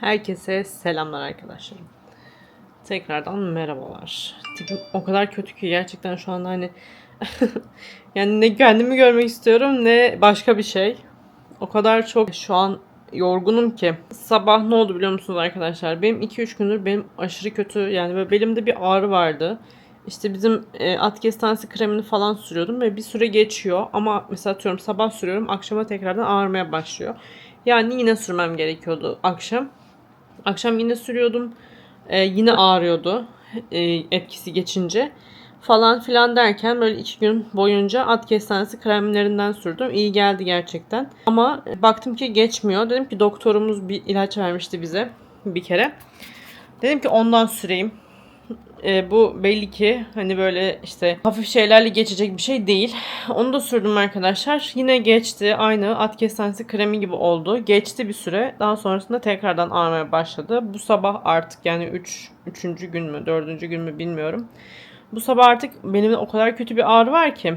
Herkese selamlar arkadaşlarım. Tekrardan merhabalar. Tipim o kadar kötü ki gerçekten şu anda hani yani ne kendimi görmek istiyorum ne başka bir şey. O kadar çok şu an yorgunum ki. Sabah ne oldu biliyor musunuz arkadaşlar? Benim 2-3 gündür benim aşırı kötü yani böyle belimde bir ağrı vardı. İşte bizim e, at kremini falan sürüyordum ve bir süre geçiyor ama mesela atıyorum sabah sürüyorum akşama tekrardan ağrımaya başlıyor. Yani yine sürmem gerekiyordu akşam. Akşam yine sürüyordum. Ee, yine ağrıyordu e, etkisi geçince. Falan filan derken böyle iki gün boyunca at kestanesi kremlerinden sürdüm. İyi geldi gerçekten. Ama baktım ki geçmiyor. Dedim ki doktorumuz bir ilaç vermişti bize bir kere. Dedim ki ondan süreyim. E, bu belli ki hani böyle işte hafif şeylerle geçecek bir şey değil. Onu da sürdüm arkadaşlar. Yine geçti. Aynı at kestanesi kremi gibi oldu. Geçti bir süre. Daha sonrasında tekrardan ağrımaya başladı. Bu sabah artık yani 3. Üç, 3. gün mü 4. gün mü bilmiyorum. Bu sabah artık benim o kadar kötü bir ağrı var ki.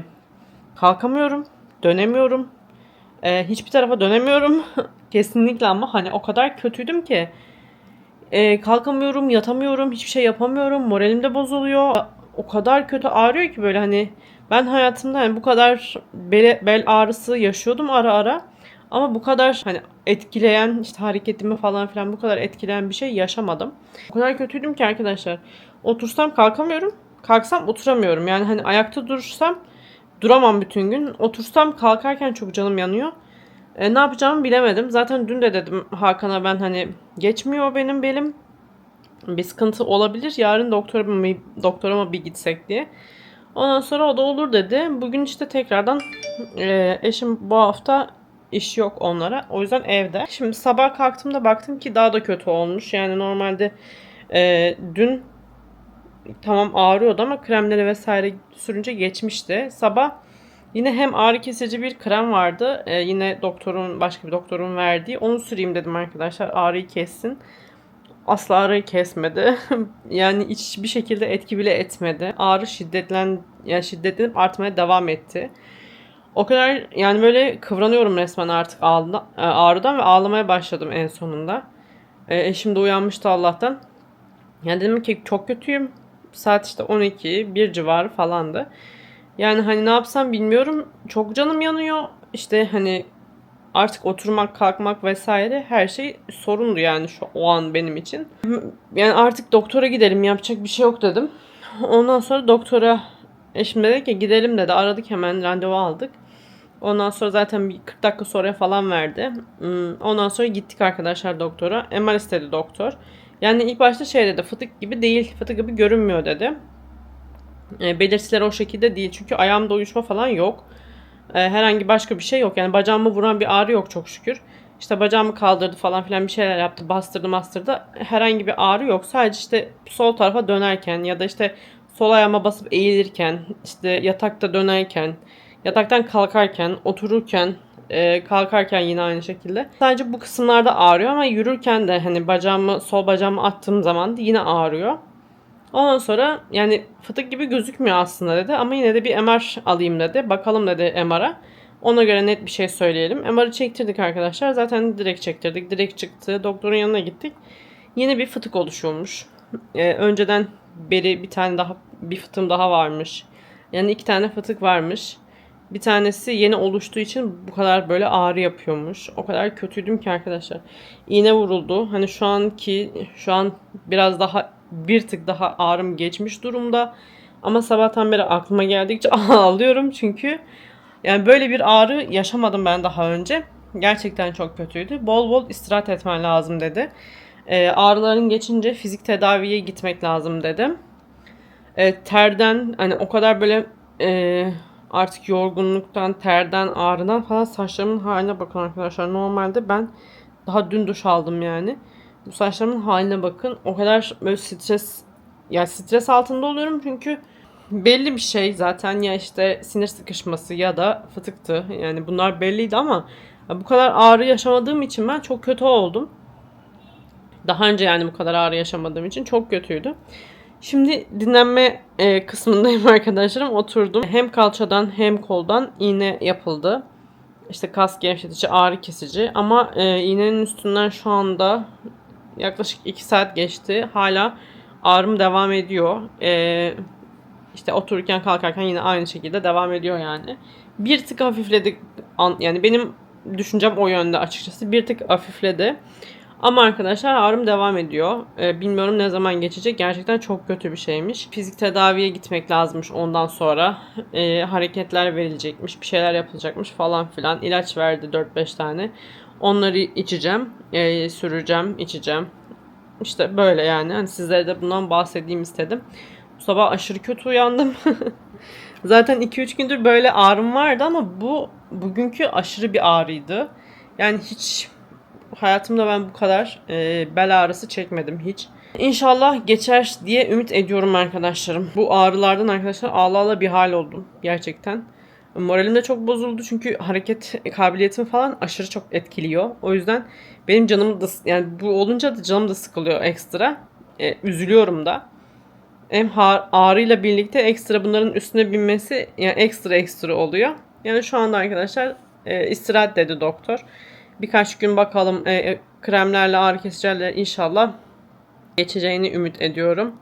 Kalkamıyorum. Dönemiyorum. E, hiçbir tarafa dönemiyorum. Kesinlikle ama hani o kadar kötüydüm ki. E, kalkamıyorum, yatamıyorum, hiçbir şey yapamıyorum. Moralim de bozuluyor. O kadar kötü ağrıyor ki böyle hani ben hayatımda hani bu kadar bel, bel ağrısı yaşıyordum ara ara. Ama bu kadar hani etkileyen işte hareketimi falan filan bu kadar etkileyen bir şey yaşamadım. O kadar kötüydüm ki arkadaşlar. Otursam kalkamıyorum. Kalksam oturamıyorum. Yani hani ayakta durursam duramam bütün gün. Otursam kalkarken çok canım yanıyor. E, ne yapacağımı bilemedim. Zaten dün de dedim Hakan'a ben hani geçmiyor benim belim. Bir sıkıntı olabilir. Yarın doktora mı bir gitsek diye. Ondan sonra o da olur dedi. Bugün işte tekrardan e, eşim bu hafta iş yok onlara. O yüzden evde. Şimdi sabah kalktığımda baktım ki daha da kötü olmuş. Yani normalde e, dün tamam ağrıyordu ama kremleri vesaire sürünce geçmişti. Sabah Yine hem ağrı kesici bir krem vardı. Ee, yine doktorun başka bir doktorun verdiği. Onu süreyim dedim arkadaşlar. Ağrıyı kessin. Asla ağrıyı kesmedi. yani hiçbir şekilde etki bile etmedi. Ağrı şiddetlen yani şiddetlenip artmaya devam etti. O kadar yani böyle kıvranıyorum resmen artık e, ağrıdan ve ağlamaya başladım en sonunda. E, eşim de uyanmıştı Allah'tan. Yani dedim ki çok kötüyüm. Saat işte 12, 1 civarı falandı. Yani hani ne yapsam bilmiyorum. Çok canım yanıyor. İşte hani artık oturmak, kalkmak vesaire her şey sorundu yani şu o an benim için. Yani artık doktora gidelim yapacak bir şey yok dedim. Ondan sonra doktora eşim dedi ki gidelim dedi. Aradık hemen randevu aldık. Ondan sonra zaten bir 40 dakika sonra falan verdi. Hmm, ondan sonra gittik arkadaşlar doktora. MR istedi doktor. Yani ilk başta şey dedi fıtık gibi değil, fıtık gibi görünmüyor dedi. E, belirtiler o şekilde değil. Çünkü ayağımda uyuşma falan yok. E, herhangi başka bir şey yok. Yani bacağımı vuran bir ağrı yok çok şükür. İşte bacağımı kaldırdı falan filan bir şeyler yaptı. Bastırdı bastırdı. Herhangi bir ağrı yok. Sadece işte sol tarafa dönerken ya da işte sol ayağıma basıp eğilirken, işte yatakta dönerken, yataktan kalkarken, otururken, e, kalkarken yine aynı şekilde. Sadece bu kısımlarda ağrıyor ama yürürken de hani bacağımı sol bacağımı attığım zaman yine ağrıyor. Ondan sonra yani fıtık gibi gözükmüyor aslında dedi ama yine de bir MR alayım dedi. Bakalım dedi MR'a. Ona göre net bir şey söyleyelim. MR'ı çektirdik arkadaşlar. Zaten direkt çektirdik. Direkt çıktı. Doktorun yanına gittik. Yine bir fıtık oluşuyormuş. Ee, önceden beri bir tane daha bir fıtığım daha varmış. Yani iki tane fıtık varmış. Bir tanesi yeni oluştuğu için bu kadar böyle ağrı yapıyormuş. O kadar kötüydüm ki arkadaşlar. İğne vuruldu. Hani şu anki şu an biraz daha bir tık daha ağrım geçmiş durumda. Ama sabahtan beri aklıma geldikçe ağlıyorum çünkü yani böyle bir ağrı yaşamadım ben daha önce. Gerçekten çok kötüydü. Bol bol istirahat etmen lazım dedi. E, ağrıların geçince fizik tedaviye gitmek lazım dedim. E, terden hani o kadar böyle e, artık yorgunluktan, terden, ağrıdan falan saçlarımın haline bakın arkadaşlar. Normalde ben daha dün duş aldım yani. Bu saçlarımın haline bakın. O kadar böyle stres ya stres altında oluyorum çünkü belli bir şey zaten ya işte sinir sıkışması ya da fıtıktı. Yani bunlar belliydi ama bu kadar ağrı yaşamadığım için ben çok kötü oldum. Daha önce yani bu kadar ağrı yaşamadığım için çok kötüydü. Şimdi dinlenme e, kısmındayım arkadaşlarım. Oturdum. Hem kalçadan hem koldan iğne yapıldı. İşte kas gevşetici, ağrı kesici. Ama e, iğnenin üstünden şu anda Yaklaşık 2 saat geçti. Hala ağrım devam ediyor. Ee, işte otururken kalkarken yine aynı şekilde devam ediyor yani. Bir tık hafifledi. An- Yani benim düşüncem o yönde açıkçası. Bir tık hafifledi. Ama arkadaşlar ağrım devam ediyor. Ee, bilmiyorum ne zaman geçecek. Gerçekten çok kötü bir şeymiş. Fizik tedaviye gitmek lazımmış ondan sonra. Ee, hareketler verilecekmiş. Bir şeyler yapılacakmış falan filan. İlaç verdi 4-5 tane. Onları içeceğim. ee, süreceğim, içeceğim. İşte böyle yani. Hani sizlere de bundan bahsedeyim istedim. Bu sabah aşırı kötü uyandım. Zaten 2-3 gündür böyle ağrım vardı ama bu bugünkü aşırı bir ağrıydı. Yani hiç hayatımda ben bu kadar e, bel ağrısı çekmedim hiç. İnşallah geçer diye ümit ediyorum arkadaşlarım. Bu ağrılardan arkadaşlar ağla ağla bir hal oldum gerçekten. Moralim de çok bozuldu çünkü hareket kabiliyetimi falan aşırı çok etkiliyor. O yüzden benim canım da yani bu olunca da canım da sıkılıyor ekstra. E, üzülüyorum da. Hem ağrıyla birlikte ekstra bunların üstüne binmesi yani ekstra ekstra oluyor. Yani şu anda arkadaşlar e, istirahat dedi doktor. Birkaç gün bakalım e, e, kremlerle ağrı kesicilerle inşallah geçeceğini ümit ediyorum.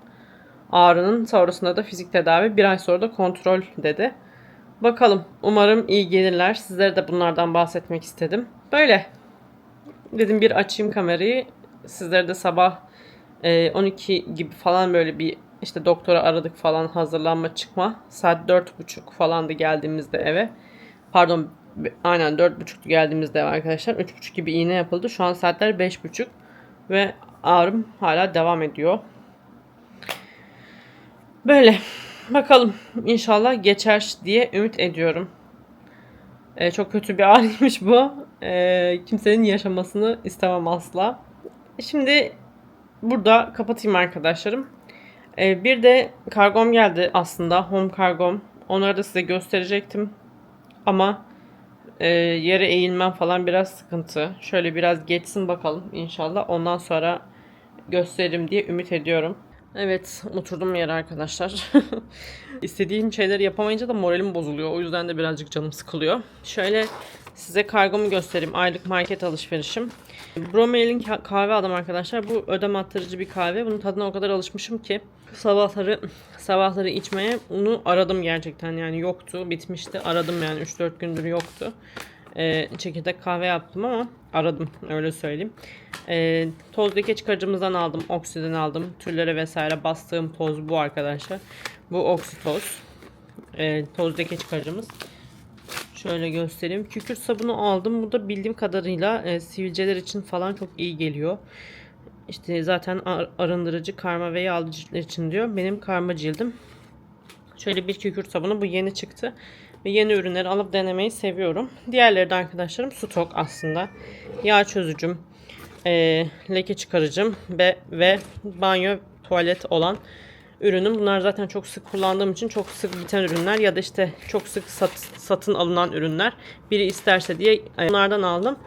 Ağrının sonrasında da fizik tedavi bir ay sonra da kontrol dedi. Bakalım umarım iyi gelirler. Sizlere de bunlardan bahsetmek istedim. Böyle dedim bir açayım kamerayı. Sizlere de sabah e, 12 gibi falan böyle bir işte doktora aradık falan hazırlanma çıkma. Saat 4.30 falandı geldiğimizde eve. Pardon aynen 4.30'tu geldiğimizde eve arkadaşlar. 3.30 gibi iğne yapıldı. Şu an saatler 5.30 ve ağrım hala devam ediyor. Böyle. Bakalım. İnşallah geçer diye ümit ediyorum. Ee, çok kötü bir ağrıymış bu. Ee, kimsenin yaşamasını istemem asla. Şimdi burada kapatayım arkadaşlarım. Ee, bir de kargom geldi aslında. Home kargom. Onları da size gösterecektim. Ama e, yere eğilmem falan biraz sıkıntı. Şöyle biraz geçsin bakalım inşallah. Ondan sonra gösteririm diye ümit ediyorum. Evet oturdum yere arkadaşlar. İstediğim şeyleri yapamayınca da moralim bozuluyor. O yüzden de birazcık canım sıkılıyor. Şöyle size kargomu göstereyim. Aylık market alışverişim. Bromel'in ka- kahve aldım arkadaşlar. Bu ödem attırıcı bir kahve. Bunun tadına o kadar alışmışım ki sabahları sabahları içmeye bunu aradım gerçekten. Yani yoktu, bitmişti. Aradım yani 3-4 gündür yoktu. Ee, çekirdek kahve yaptım ama aradım öyle söyleyeyim. Ee, toz leke çıkarıcımızdan aldım. Oksiden aldım. Türlere vesaire bastığım toz bu arkadaşlar. Bu oksitoz. Ee, toz leke çıkarıcımız. Şöyle göstereyim. Kükürt sabunu aldım. Bu da bildiğim kadarıyla e, sivilceler için falan çok iyi geliyor. İşte zaten ar- arındırıcı karma ve yağlı ciltler için diyor. Benim karma cildim. Şöyle bir kükürt sabunu. Bu yeni çıktı. Ve yeni ürünleri alıp denemeyi seviyorum. Diğerleri de arkadaşlarım stok aslında. Yağ çözücüm, e, leke çıkarıcım ve, ve banyo tuvalet olan ürünüm. Bunlar zaten çok sık kullandığım için çok sık biten ürünler ya da işte çok sık sat- satın alınan ürünler. Biri isterse diye e, bunlardan aldım.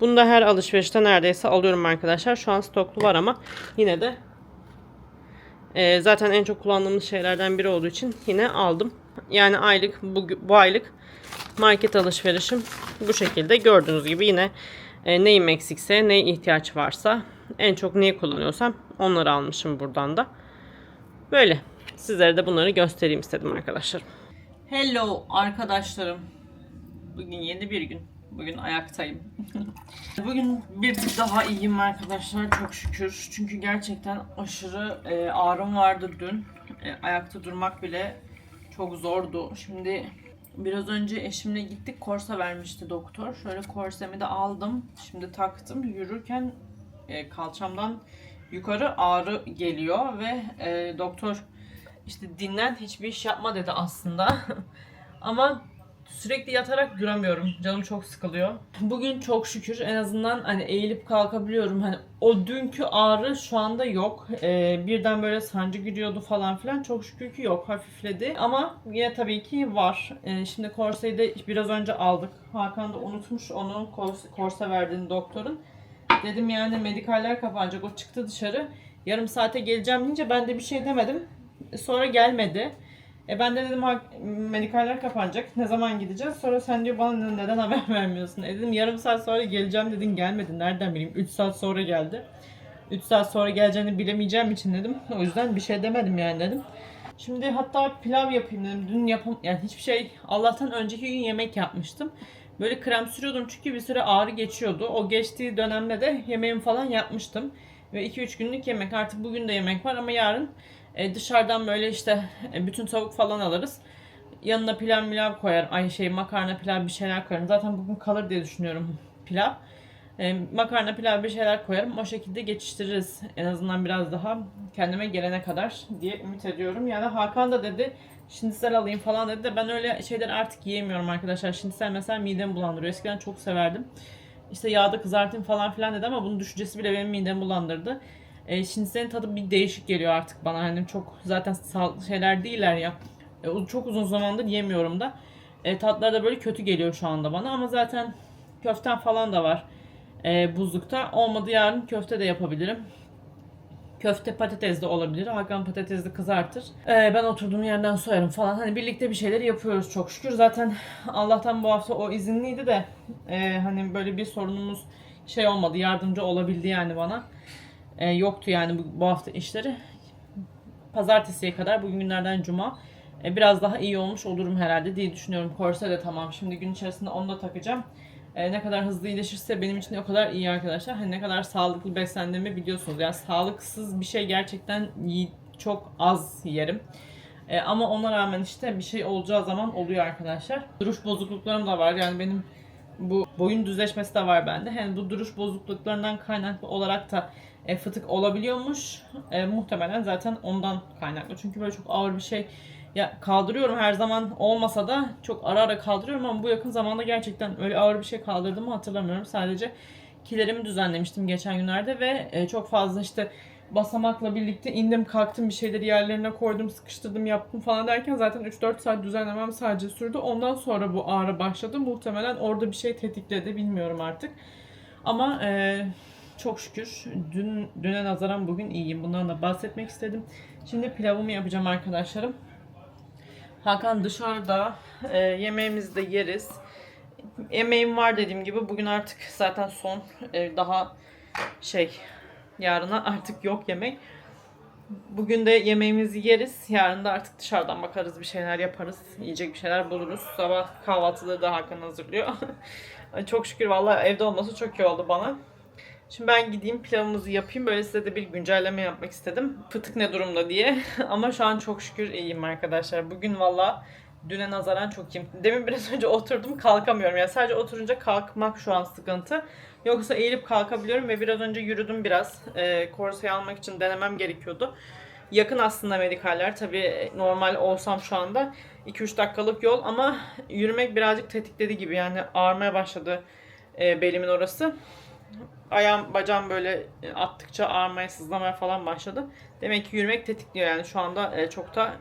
Bunu da her alışverişte neredeyse alıyorum arkadaşlar. Şu an stoklu var ama yine de e, zaten en çok kullandığımız şeylerden biri olduğu için yine aldım. Yani aylık bu, bu aylık market alışverişim bu şekilde. Gördüğünüz gibi yine e, neyim eksikse, neye ihtiyaç varsa en çok neyi kullanıyorsam onları almışım buradan da. Böyle. Sizlere de bunları göstereyim istedim arkadaşlar. Hello arkadaşlarım. Bugün yeni bir gün. Bugün ayaktayım. Bugün bir tık daha iyiyim arkadaşlar çok şükür. Çünkü gerçekten aşırı e, ağrım vardı dün. E, ayakta durmak bile çok zordu. Şimdi biraz önce eşimle gittik. Korsa vermişti doktor. Şöyle korsemi de aldım. Şimdi taktım. Yürürken e, kalçamdan yukarı ağrı geliyor ve e, doktor işte dinlen hiçbir iş yapma dedi aslında. Ama sürekli yatarak duramıyorum. Canım çok sıkılıyor. Bugün çok şükür en azından hani eğilip kalkabiliyorum. Hani o dünkü ağrı şu anda yok. Ee, birden böyle sancı gidiyordu falan filan. Çok şükür ki yok. Hafifledi. Ama yine tabii ki var. Ee, şimdi korseyi de biraz önce aldık. Hakan da unutmuş onu korse, korse verdiğini doktorun. Dedim yani medikaller kapanacak. O çıktı dışarı. Yarım saate geleceğim deyince ben de bir şey demedim. Sonra gelmedi. E ben de dedim "Ha, medikaller kapanacak. Ne zaman gideceğiz? Sonra sen diyor bana neden haber vermiyorsun? E dedim yarım saat sonra geleceğim dedin gelmedin. Nereden bileyim? 3 saat sonra geldi. 3 saat sonra geleceğini bilemeyeceğim için dedim. O yüzden bir şey demedim yani dedim. Şimdi hatta pilav yapayım dedim. Dün yapam yani hiçbir şey Allah'tan önceki gün yemek yapmıştım. Böyle krem sürüyordum çünkü bir süre ağrı geçiyordu. O geçtiği dönemde de yemeğimi falan yapmıştım. Ve 2-3 günlük yemek artık bugün de yemek var ama yarın e, dışarıdan böyle işte e, bütün tavuk falan alırız. Yanına pilav milav koyarım. Ay şey makarna pilav bir şeyler koyarım. Zaten bugün kalır diye düşünüyorum pilav. E, makarna pilav bir şeyler koyarım. O şekilde geçiştiririz. En azından biraz daha kendime gelene kadar diye ümit ediyorum. Yani Hakan da dedi şinisel alayım falan dedi de ben öyle şeyler artık yiyemiyorum arkadaşlar. Şinisel mesela midemi bulandırıyor. Eskiden çok severdim. İşte yağda kızartayım falan filan dedi ama bunun düşüncesi bile benim midemi bulandırdı. E, şiniselin tadı bir değişik geliyor artık bana. Hani çok zaten sağlıklı şeyler değiller ya. E, çok uzun zamandır yemiyorum da. E, tatları da böyle kötü geliyor şu anda bana ama zaten köften falan da var e, buzlukta. Olmadı yarın köfte de yapabilirim. Köfte patates de olabilir. Hakan patatesi kızartır. E, ben oturduğum yerden soyarım falan. Hani birlikte bir şeyler yapıyoruz çok şükür. Zaten Allah'tan bu hafta o izinliydi de e, hani böyle bir sorunumuz şey olmadı. Yardımcı olabildi yani bana. E, yoktu yani bu, bu hafta işleri. Pazartesiye kadar bugün günlerden cuma. E, biraz daha iyi olmuş olurum herhalde diye düşünüyorum. Korse de tamam. Şimdi gün içerisinde onu da takacağım. E, ne kadar hızlı iyileşirse benim için o kadar iyi arkadaşlar. Hani ne kadar sağlıklı beslendiğimi biliyorsunuz. Yani sağlıksız bir şey gerçekten çok az yerim. E, ama ona rağmen işte bir şey olacağı zaman oluyor arkadaşlar. Duruş bozukluklarım da var. Yani benim bu boyun düzleşmesi de var bende. Yani bu duruş bozukluklarından kaynaklı olarak da e, fıtık olabiliyormuş. E, muhtemelen zaten ondan kaynaklı. Çünkü böyle çok ağır bir şey ya kaldırıyorum her zaman olmasa da çok ara ara kaldırıyorum ama bu yakın zamanda gerçekten öyle ağır bir şey kaldırdığımı hatırlamıyorum. Sadece kilerimi düzenlemiştim geçen günlerde ve e, çok fazla işte basamakla birlikte indim kalktım bir şeyleri yerlerine koydum sıkıştırdım yaptım falan derken zaten 3-4 saat düzenlemem sadece sürdü. Ondan sonra bu ağrı başladı. Muhtemelen orada bir şey tetikledi bilmiyorum artık. Ama e, çok şükür dün düne nazaran bugün iyiyim. Bundan da bahsetmek istedim. Şimdi pilavımı yapacağım arkadaşlarım. Hakan dışarıda e, yemeğimizi de yeriz. Yemeğim var dediğim gibi bugün artık zaten son e, daha şey yarına artık yok yemek. Bugün de yemeğimizi yeriz. Yarın da artık dışarıdan bakarız bir şeyler yaparız. Yiyecek bir şeyler buluruz. Sabah kahvaltıları da Hakan hazırlıyor. Çok şükür vallahi evde olması çok iyi oldu bana. Şimdi ben gideyim pilavımızı yapayım. Böyle size de bir güncelleme yapmak istedim. Fıtık ne durumda diye. Ama şu an çok şükür iyiyim arkadaşlar. Bugün valla düne nazaran çok iyiyim. Demin biraz önce oturdum kalkamıyorum. Yani sadece oturunca kalkmak şu an sıkıntı. Yoksa eğilip kalkabiliyorum ve biraz önce yürüdüm biraz. E, korseyi almak için denemem gerekiyordu. Yakın aslında medikaller. Tabii normal olsam şu anda 2-3 dakikalık yol ama yürümek birazcık tetikledi gibi. Yani ağrımaya başladı e, belimin orası ayağım bacağım böyle e, attıkça ağrımaya sızlamaya falan başladı. Demek ki yürümek tetikliyor yani şu anda e, çok da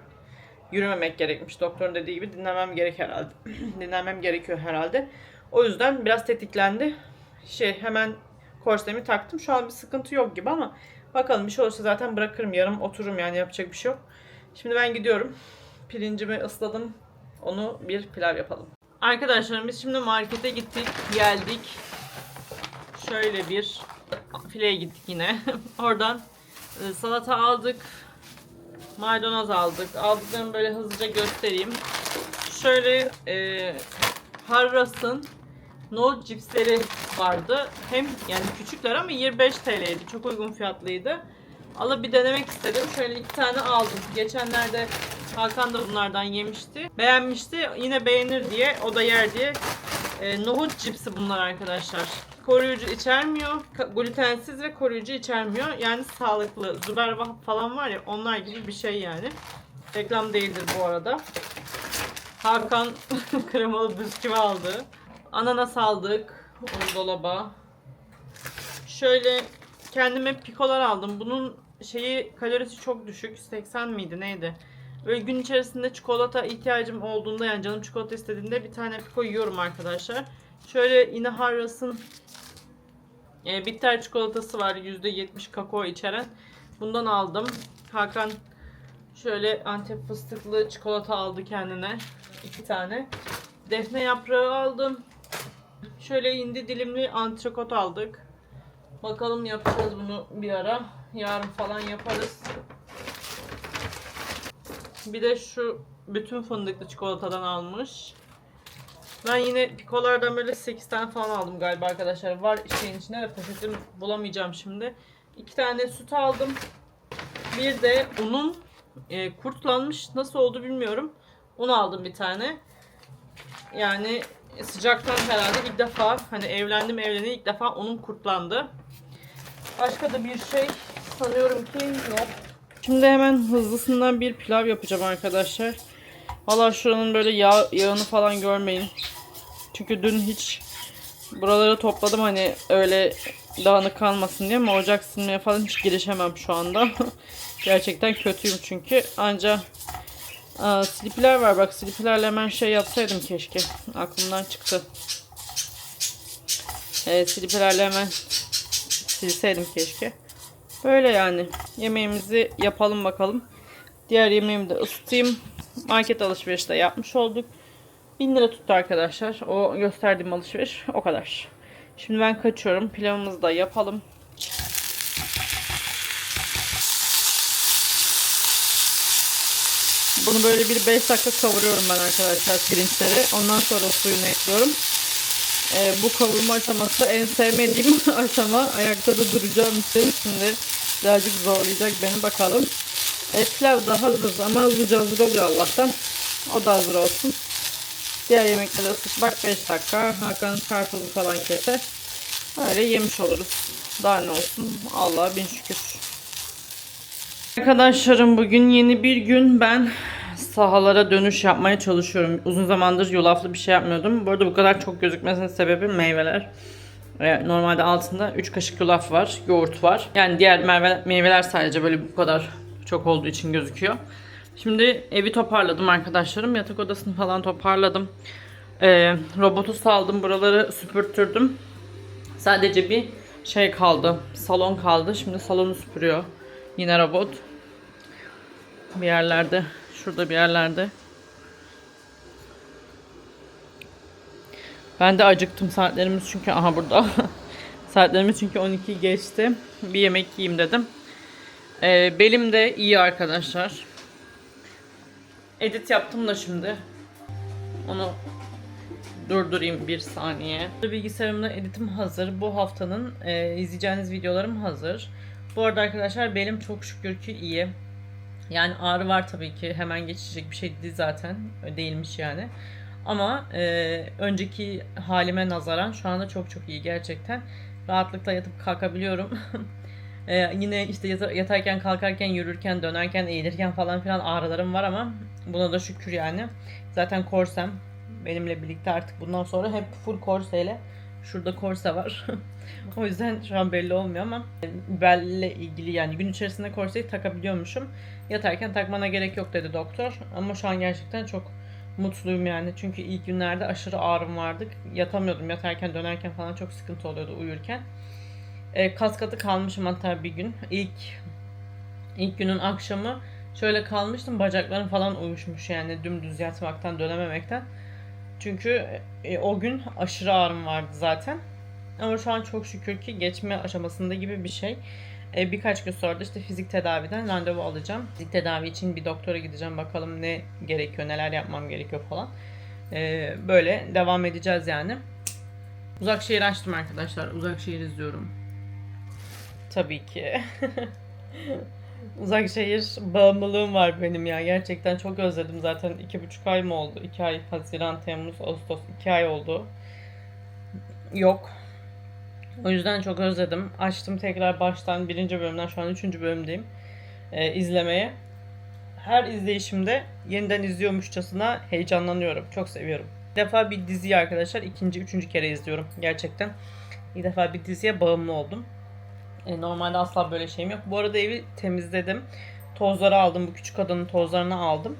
yürümemek gerekmiş. Doktorun dediği gibi dinlemem gerek herhalde. Dinlenmem gerekiyor herhalde. O yüzden biraz tetiklendi. Şey hemen korsemi taktım. Şu an bir sıkıntı yok gibi ama bakalım bir şey olursa zaten bırakırım. Yarım otururum yani yapacak bir şey yok. Şimdi ben gidiyorum. Pirincimi ısladım. Onu bir pilav yapalım. Arkadaşlarım biz şimdi markete gittik, geldik şöyle bir fileye gittik yine. Oradan e, salata aldık. Maydanoz aldık. Aldıklarımı böyle hızlıca göstereyim. Şöyle e, Harras'ın nohut cipsleri vardı. Hem yani küçükler ama 25 TL'ydi. Çok uygun fiyatlıydı. Alıp bir denemek istedim. Şöyle iki tane aldım. Geçenlerde Hakan da bunlardan yemişti. Beğenmişti. Yine beğenir diye, o da yer diye. E, nohut cipsi bunlar arkadaşlar. Koruyucu içermiyor. Glutensiz ve koruyucu içermiyor. Yani sağlıklı. Zubervah falan var ya onlar gibi bir şey yani. Reklam değildir bu arada. Hakan kremalı bisküvi aldı. Ananas aldık. Onu dolaba. Şöyle kendime pikolar aldım. Bunun şeyi kalorisi çok düşük. 80 miydi neydi? Böyle gün içerisinde çikolata ihtiyacım olduğunda yani canım çikolata istediğinde bir tane piko yiyorum arkadaşlar. Şöyle yine Harras'ın e, bitter çikolatası var. %70 kakao içeren. Bundan aldım. Hakan şöyle antep fıstıklı çikolata aldı kendine. iki tane. Defne yaprağı aldım. Şöyle hindi dilimli antrikot aldık. Bakalım yapacağız bunu bir ara. Yarın falan yaparız. Bir de şu bütün fındıklı çikolatadan almış. Ben yine pikolardan böyle 8 tane falan aldım galiba arkadaşlar. Var şeyin içinde de poşetimi bulamayacağım şimdi. 2 tane süt aldım. Bir de unum e, kurtlanmış. Nasıl oldu bilmiyorum. Un aldım bir tane. Yani sıcaktan herhalde ilk defa hani evlendim evleni ilk defa unum kurtlandı. Başka da bir şey sanıyorum ki yok. Şimdi hemen hızlısından bir pilav yapacağım arkadaşlar. Valla şuranın böyle yağ, yağını falan görmeyin. Çünkü dün hiç buraları topladım hani öyle dağınık kalmasın diye ama ocak ısınmaya falan hiç girişemem şu anda. Gerçekten kötüyüm çünkü. Anca aa, slipiler var bak slipilerle hemen şey yapsaydım keşke. Aklımdan çıktı. Evet slipilerle hemen silseydim keşke. Böyle yani. Yemeğimizi yapalım bakalım. Diğer yemeğimi de ısıtayım. Market alışverişi de yapmış olduk. 1000 lira tuttu arkadaşlar. O gösterdiğim alışveriş o kadar. Şimdi ben kaçıyorum. Pilavımızı da yapalım. Bunu böyle bir 5 dakika kavuruyorum ben arkadaşlar pirinçleri. Ondan sonra suyunu ekliyorum. Ee, bu kavurma aşaması en sevmediğim aşama. Ayakta da duracağım için şimdi birazcık zorlayacak beni bakalım. E, pilav da hazır ama hızlıca hazır oluyor Allah'tan. O da hazır olsun. Diğer yemekleri ısıt bak 5 dakika. Hakan karpuzu falan keser. Öyle yemiş oluruz. Daha ne olsun. Allah'a bin şükür. Arkadaşlarım bugün yeni bir gün. Ben sahalara dönüş yapmaya çalışıyorum. Uzun zamandır yulaflı bir şey yapmıyordum. Bu arada bu kadar çok gözükmesinin sebebi meyveler. Ee, Normalde altında 3 kaşık yulaf var, yoğurt var. Yani diğer meyve, meyveler sadece böyle bu kadar çok olduğu için gözüküyor. Şimdi evi toparladım arkadaşlarım. Yatak odasını falan toparladım. Ee, robotu saldım. Buraları süpürttürdüm. Sadece bir şey kaldı. Salon kaldı. Şimdi salonu süpürüyor. Yine robot. Bir yerlerde. Şurada bir yerlerde. Ben de acıktım saatlerimiz çünkü aha burada. saatlerimiz çünkü 12 geçti. Bir yemek yiyeyim dedim. Ee, belim de iyi arkadaşlar. Edit yaptım da şimdi. Onu durdurayım bir saniye. Bilgisayarımda editim hazır. Bu haftanın e, izleyeceğiniz videolarım hazır. Bu arada arkadaşlar belim çok şükür ki iyi. Yani ağrı var tabii ki. Hemen geçecek bir şey değil zaten. Değilmiş yani. Ama e, önceki halime nazaran şu anda çok çok iyi gerçekten. Rahatlıkla yatıp kalkabiliyorum. e, yine işte yata- yatarken, kalkarken, yürürken, dönerken, eğilirken falan filan ağrılarım var ama buna da şükür yani. Zaten korsem benimle birlikte artık bundan sonra hep full korseyle. Şurada korse var. o yüzden şu an belli olmuyor ama belle ilgili yani gün içerisinde korseyi takabiliyormuşum. Yatarken takmana gerek yok dedi doktor. Ama şu an gerçekten çok mutluyum yani. Çünkü ilk günlerde aşırı ağrım vardı. Yatamıyordum. Yatarken dönerken falan çok sıkıntı oluyordu uyurken. E, kas katı kalmışım hatta bir gün. İlk ilk günün akşamı şöyle kalmıştım. Bacaklarım falan uyuşmuş yani dümdüz yatmaktan dönememekten. Çünkü e, o gün aşırı ağrım vardı zaten. Ama şu an çok şükür ki geçme aşamasında gibi bir şey. E, birkaç gün sonra da işte fizik tedaviden randevu alacağım. Fizik tedavi için bir doktora gideceğim. Bakalım ne gerekiyor, neler yapmam gerekiyor falan. E, böyle devam edeceğiz yani. Uzak şehir açtım arkadaşlar. Uzak şehir izliyorum. Tabii ki. Uzak şehir bağımlılığım var benim ya. Gerçekten çok özledim zaten. iki buçuk ay mı oldu? İki ay. Haziran, Temmuz, Ağustos. iki ay oldu. Yok. O yüzden çok özledim. Açtım tekrar baştan birinci bölümden şu an üçüncü bölümdeyim. Ee, izlemeye. Her izleyişimde yeniden izliyormuşçasına heyecanlanıyorum. Çok seviyorum. Bir defa bir diziyi arkadaşlar ikinci, üçüncü kere izliyorum. Gerçekten. Bir defa bir diziye bağımlı oldum. E, normalde asla böyle şeyim yok. Bu arada evi temizledim. Tozları aldım. Bu küçük odanın tozlarını aldım.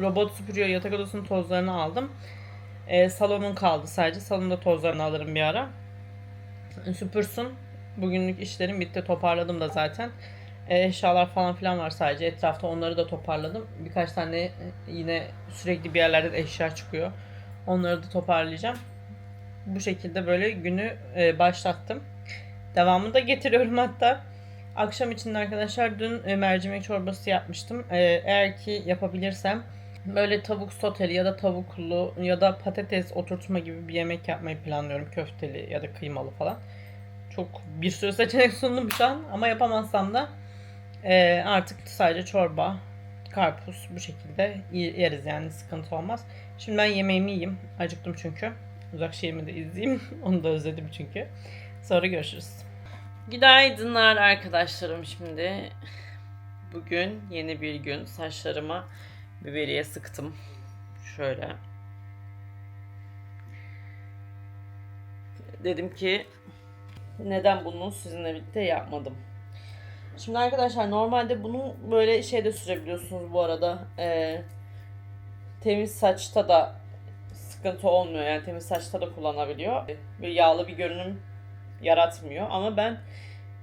Robot süpürüyor. Yatak odasının tozlarını aldım. E, salonun kaldı sadece. Salonda tozlarını alırım bir ara. Süpürsün. Bugünlük işlerim bitti. Toparladım da zaten. E, eşyalar falan filan var sadece. Etrafta onları da toparladım. Birkaç tane e, yine sürekli bir yerlerde de eşya çıkıyor. Onları da toparlayacağım. Bu şekilde böyle günü e, başlattım. Devamını da getiriyorum hatta. Akşam için arkadaşlar dün e, mercimek çorbası yapmıştım. E, eğer ki yapabilirsem böyle tavuk soteli ya da tavuklu ya da patates oturtma gibi bir yemek yapmayı planlıyorum. Köfteli ya da kıymalı falan. Çok bir sürü seçenek sundum şu an ama yapamazsam da e, artık sadece çorba, karpuz bu şekilde yeriz yani sıkıntı olmaz. Şimdi ben yemeğimi yiyeyim. Acıktım çünkü. Uzak şehrimi de izleyeyim. Onu da özledim çünkü. Sonra görüşürüz. Günaydınlar arkadaşlarım şimdi. Bugün yeni bir gün. Saçlarıma biberiye sıktım. Şöyle. Dedim ki neden bunu sizinle birlikte yapmadım. Şimdi arkadaşlar normalde bunu böyle şeyde sürebiliyorsunuz bu arada. Ee, temiz saçta da sıkıntı olmuyor. Yani temiz saçta da kullanabiliyor. Böyle yağlı bir görünüm yaratmıyor. Ama ben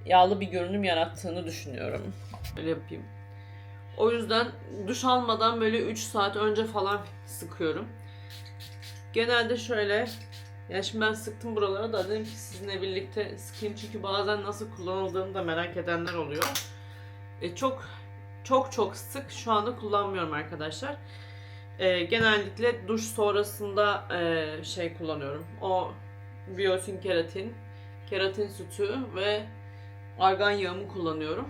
yağlı bir görünüm yarattığını düşünüyorum. Böyle yapayım. O yüzden duş almadan böyle 3 saat önce falan sıkıyorum. Genelde şöyle yani şimdi ben sıktım buralara da dedim ki sizinle birlikte sıkayım çünkü bazen nasıl kullanıldığını da merak edenler oluyor. E, çok çok çok sık şu anda kullanmıyorum arkadaşlar. E, genellikle duş sonrasında e, şey kullanıyorum. O biotin keratin, keratin sütü ve argan yağımı kullanıyorum.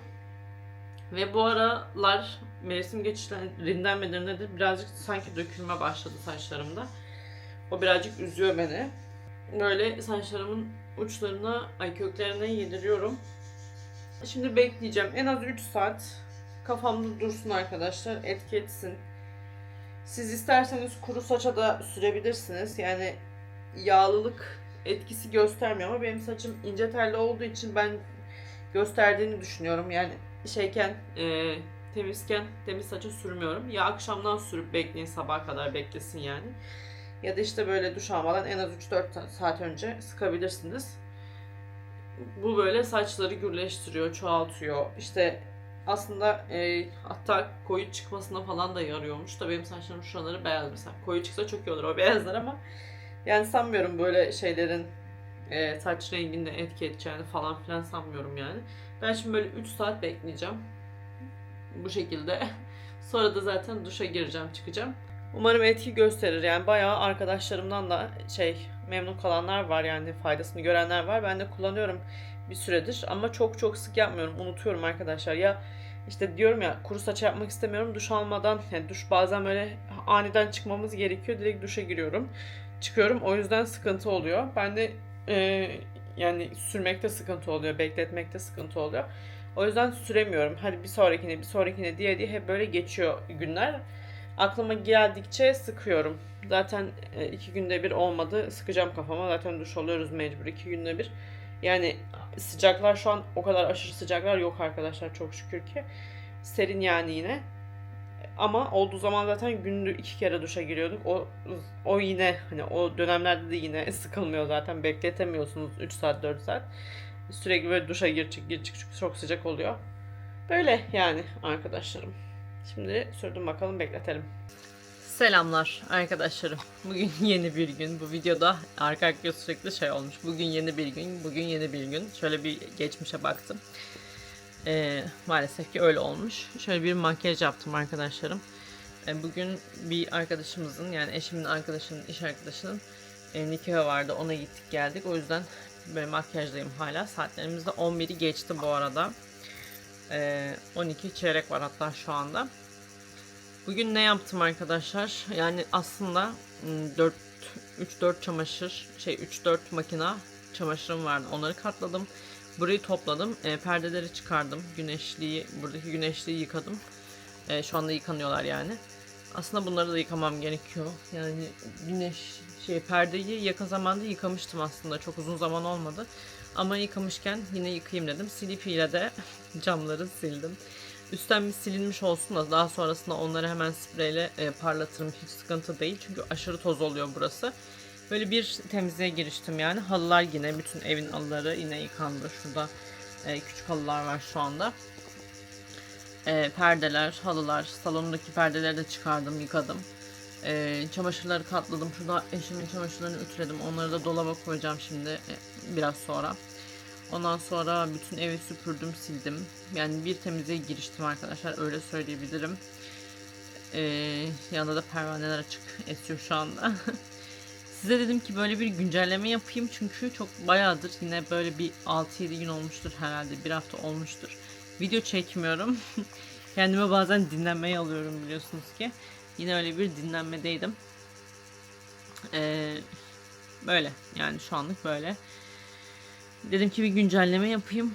Ve bu aralar mevsim geçişlerinden midir nedir birazcık sanki dökülme başladı saçlarımda. O birazcık üzüyor beni. Böyle saçlarımın uçlarına, ay köklerine yediriyorum. Şimdi bekleyeceğim. En az 3 saat kafamda dursun arkadaşlar. Etki etsin. Siz isterseniz kuru saça da sürebilirsiniz. Yani yağlılık etkisi göstermiyor ama benim saçım ince telli olduğu için ben gösterdiğini düşünüyorum. Yani şeyken e, temizken temiz saça sürmüyorum. Ya akşamdan sürüp bekleyin sabaha kadar beklesin yani. Ya da işte böyle duş almadan en az 3-4 saat önce sıkabilirsiniz. Bu böyle saçları gürleştiriyor, çoğaltıyor. İşte aslında e, hatta koyu çıkmasına falan da yarıyormuş da benim saçlarım şuraları beyaz mesela. Koyu çıksa çok iyi olur o beyazlar ama yani sanmıyorum böyle şeylerin e, saç renginde etki edeceğini falan filan sanmıyorum yani. Ben şimdi böyle 3 saat bekleyeceğim. Bu şekilde. Sonra da zaten duşa gireceğim, çıkacağım. Umarım etki gösterir. Yani bayağı arkadaşlarımdan da şey memnun kalanlar var yani faydasını görenler var. Ben de kullanıyorum bir süredir ama çok çok sık yapmıyorum. Unutuyorum arkadaşlar. Ya işte diyorum ya kuru saç yapmak istemiyorum. Duş almadan yani duş bazen böyle aniden çıkmamız gerekiyor. Direkt duşa giriyorum. Çıkıyorum. O yüzden sıkıntı oluyor. Ben de e, yani sürmekte sıkıntı oluyor. Bekletmekte sıkıntı oluyor. O yüzden süremiyorum. Hadi bir sonrakine bir sonrakine diye diye hep böyle geçiyor günler. Aklıma geldikçe sıkıyorum. Zaten e, iki günde bir olmadı. Sıkacağım kafama. Zaten duş oluyoruz mecbur iki günde bir. Yani sıcaklar şu an o kadar aşırı sıcaklar yok arkadaşlar çok şükür ki. Serin yani yine. Ama olduğu zaman zaten günlük iki kere duşa giriyorduk. O o yine hani o dönemlerde de yine sıkılmıyor zaten. Bekletemiyorsunuz 3 saat 4 saat. Sürekli böyle duşa gir çık gir çık çünkü çok sıcak oluyor. Böyle yani arkadaşlarım. Şimdi sürdüm bakalım bekletelim. Selamlar arkadaşlarım. Bugün yeni bir gün. Bu videoda arka arkaya sürekli şey olmuş. Bugün yeni bir gün, bugün yeni bir gün. Şöyle bir geçmişe baktım. Ee, maalesef ki öyle olmuş. Şöyle bir makyaj yaptım arkadaşlarım. Ee, bugün bir arkadaşımızın yani eşimin arkadaşının, iş arkadaşının e, nikahı vardı. Ona gittik geldik. O yüzden böyle makyajdayım hala. Saatlerimiz de 11'i geçti bu arada. Ee, 12 çeyrek var hatta şu anda. Bugün ne yaptım arkadaşlar? Yani aslında 4 3-4 çamaşır şey 3-4 makina çamaşırım vardı. Onları katladım. Burayı topladım. E, perdeleri çıkardım. Güneşliği, buradaki güneşliği yıkadım. E, şu anda yıkanıyorlar yani. Aslında bunları da yıkamam gerekiyor. Yani güneş şey perdeyi yakın zamanda yıkamıştım aslında. Çok uzun zaman olmadı. Ama yıkamışken yine yıkayayım dedim. Silipi ile de camları sildim. Üstten bir silinmiş olsun da daha sonrasında onları hemen spreyle e, parlatırım. Hiç sıkıntı değil. Çünkü aşırı toz oluyor burası. Böyle bir temizliğe giriştim yani. Halılar yine bütün evin halıları yine yıkandı. Şurada e, küçük halılar var şu anda. E, perdeler, halılar, salondaki perdeleri de çıkardım, yıkadım. E, çamaşırları katladım. Şurada eşimin çamaşırlarını ütüledim. Onları da dolaba koyacağım şimdi e, biraz sonra. Ondan sonra bütün evi süpürdüm, sildim. Yani bir temizliğe giriştim arkadaşlar. Öyle söyleyebilirim. Ee, yanında da pervaneler açık esiyor şu anda. Size dedim ki böyle bir güncelleme yapayım çünkü çok bayağıdır yine böyle bir 6-7 gün olmuştur herhalde bir hafta olmuştur. Video çekmiyorum. Kendime bazen dinlenmeye alıyorum biliyorsunuz ki. Yine öyle bir dinlenmedeydim. Ee, böyle yani şu anlık böyle. Dedim ki bir güncelleme yapayım.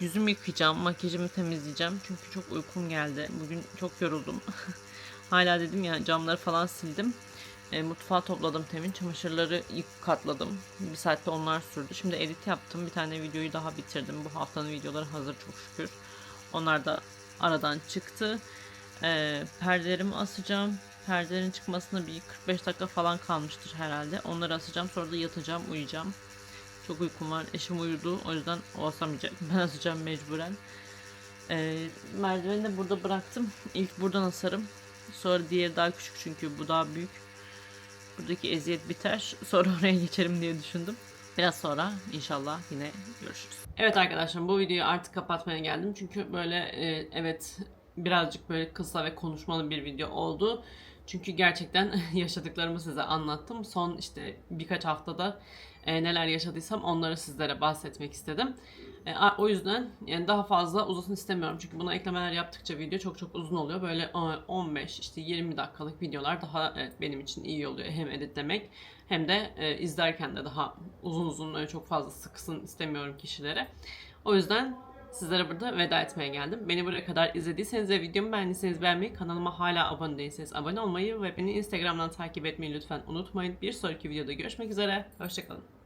Yüzümü yıkayacağım, makyajımı temizleyeceğim. Çünkü çok uykum geldi. Bugün çok yoruldum. Hala dedim ya camları falan sildim. E, mutfağı topladım temin. Çamaşırları katladım. Bir saatte onlar sürdü. Şimdi edit yaptım. Bir tane videoyu daha bitirdim. Bu haftanın videoları hazır çok şükür. Onlar da aradan çıktı. E, perdelerimi asacağım. Perdelerin çıkmasına bir 45 dakika falan kalmıştır herhalde. Onları asacağım. Sonra da yatacağım, uyuyacağım. Çok uykum var. Eşim uyudu. O yüzden o asamayacak. Ben asacağım mecburen. E, merdiveni de burada bıraktım. İlk buradan asarım. Sonra diğeri daha küçük çünkü bu daha büyük. Buradaki eziyet biter. Sonra oraya geçerim diye düşündüm. Biraz sonra inşallah yine görüşürüz. Evet arkadaşlar bu videoyu artık kapatmaya geldim. Çünkü böyle e, evet birazcık böyle kısa ve konuşmalı bir video oldu. Çünkü gerçekten yaşadıklarımı size anlattım. Son işte birkaç haftada e, neler yaşadıysam onları sizlere bahsetmek istedim. E, o yüzden yani daha fazla uzasın istemiyorum. Çünkü buna eklemeler yaptıkça video çok çok uzun oluyor. Böyle e, 15 işte 20 dakikalık videolar daha evet, benim için iyi oluyor. Hem editlemek hem de e, izlerken de daha uzun uzun öyle çok fazla sıksın istemiyorum kişilere. O yüzden sizlere burada veda etmeye geldim. Beni buraya kadar izlediyseniz ve videomu beğendiyseniz beğenmeyi, kanalıma hala abone değilseniz abone olmayı ve beni Instagram'dan takip etmeyi lütfen unutmayın. Bir sonraki videoda görüşmek üzere. Hoşçakalın.